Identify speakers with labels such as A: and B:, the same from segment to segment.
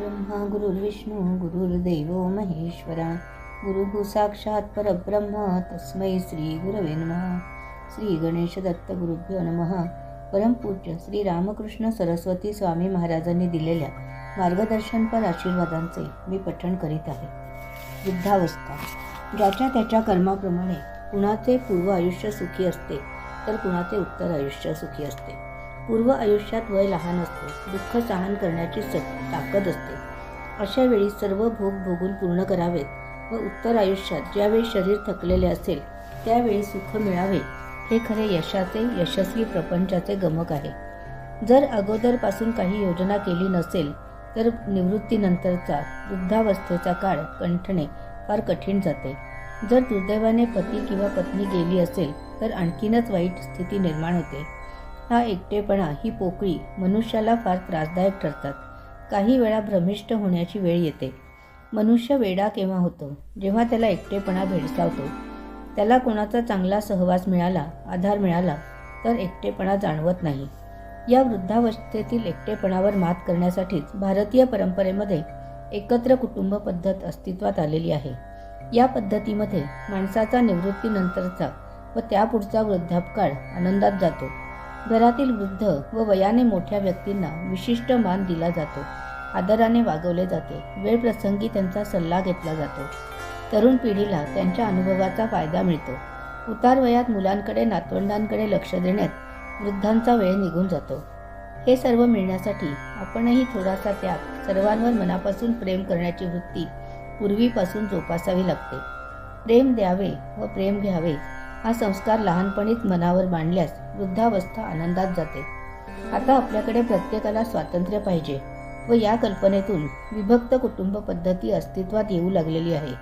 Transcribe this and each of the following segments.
A: ब्रह्मा गुरुर्विष्णू गुरुर्देव महेश्वरा। गुरुः साक्षात परब्रह्म तस्मै श्री गुरवे नमः। श्री गणेश दत्त गुरुभ्यो नमः। परमपूज्य श्री रामकृष्ण सरस्वती स्वामी महाराजांनी दिलेल्या मार्गदर्शनपर आशीर्वादांचे मी पठण करीत आहे. वृद्धावस्था. ज्याच्या त्याच्या कर्माप्रमाणे कुणाचे पूर्व आयुष्य सुखी असते तर कुणाचे उत्तर आयुष्य सुखी असते. पूर्व आयुष्यात वय लहान असते दुःख सहन करण्याची स ताकद असते. अशा वेळी सर्व भोग भोगून पूर्ण करावेत व उत्तर आयुष्यात ज्यावेळी शरीर थकलेले असेल त्यावेळी सुख मिळावे. हे खरे यशाचे यशस्वी प्रपंचाचे गमक आहे. जर अगोदरपासून काही योजना केली नसेल तर निवृत्तीनंतरचा वृद्धावस्थेचा काळ कंठणे फार कठीण जाते. जर दुर्दैवाने पती किंवा पत्नी गेली असेल तर आणखीनच वाईट स्थिती निर्माण होते. हा एकटेपणा ही पोकळी मनुष्याला फार त्रासदायक ठरतात. काही वेळा भ्रमिष्ट होण्याची वेळ येते. मनुष्य वेडा केव्हा होतो? जेव्हा त्याला एकटेपणा भेडसावतो. त्याला कोणाचा चांगला सहवास मिळाला आधार मिळाला तर एकटेपणा जाणवत नाही. या वृद्धावस्थेतील एकटेपणावर मात करण्यासाठीच भारतीय परंपरेमध्ये एकत्र कुटुंब पद्धत अस्तित्वात आलेली आहे. या पद्धतीमध्ये माणसाचा निवृत्तीनंतरचा व त्यापुढचा वृद्धापकाळ आनंदात जातो. घरातील वृद्ध व वयाने मोठ्या व्यक्तींना विशिष्ट मान दिला जातो. आदराने वागवले जाते. वेळ प्रसंगी त्यांचा सल्ला घेतला जातो. तरुण पिढीला त्यांच्या अनुभवाचा फायदा मिळतो. उतार वयात मुलांकडे नातवंडांकडे लक्ष देण्यात वृद्धांचा वेळ निघून जातो. हे सर्व मिळण्यासाठी आपणही थोडासा त्याग सर्वांवर मनापासून प्रेम करण्याची वृत्ती पूर्वीपासून जोपासावी लागते. प्रेम द्यावे व प्रेम घ्यावे हा संस्कार लहानपणीच मनावर मांडल्यास वृद्धावस्था आनंदात जाते. आता आपल्याकडे प्रत्येकाला स्वातंत्र्य पाहिजे व या कल्पनेतून विभक्त कुटुंब पद्धती अस्तित्वात येऊ लागलेली आहे.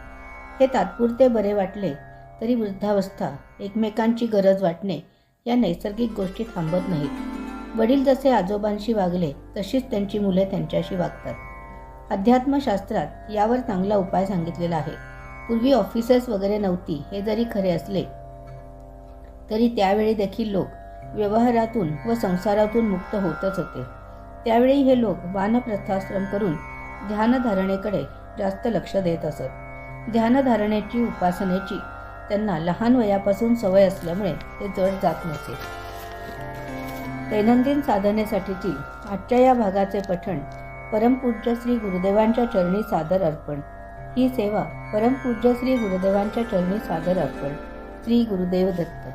A: हे तात्पुरते बरे वाटले तरी वृद्धावस्था एकमेकांची गरज वाटणे या नैसर्गिक गोष्टी थांबत नाहीत. वडील जसे आजोबांशी वागले तशीच त्यांची मुले त्यांच्याशी वागतात. अध्यात्मशास्त्रात यावर चांगला उपाय सांगितलेला आहे. पूर्वी ऑफिसेस वगैरे नव्हती हे जरी खरे असले तरी त्यावेळी देखील लोक व्यवहारातून व संसारातून मुक्त होतच होते. त्यावेळी हे लोक वानप्रस्थाश्रम करून ध्यानधारणेकडे जास्त लक्ष देत असत. ध्यानधारणेची उपासनेची त्यांना लहान वयापासून सवय असल्यामुळे ते जड जात नसे. दैनंदिन साधनेसाठीची आजच्या या भागाचे पठण परमपूज्य श्री गुरुदेवांच्या चरणी सादर अर्पण. ही सेवा परमपूज्य श्री गुरुदेवांच्या चरणी सादर अर्पण. श्री गुरुदेव दत्त.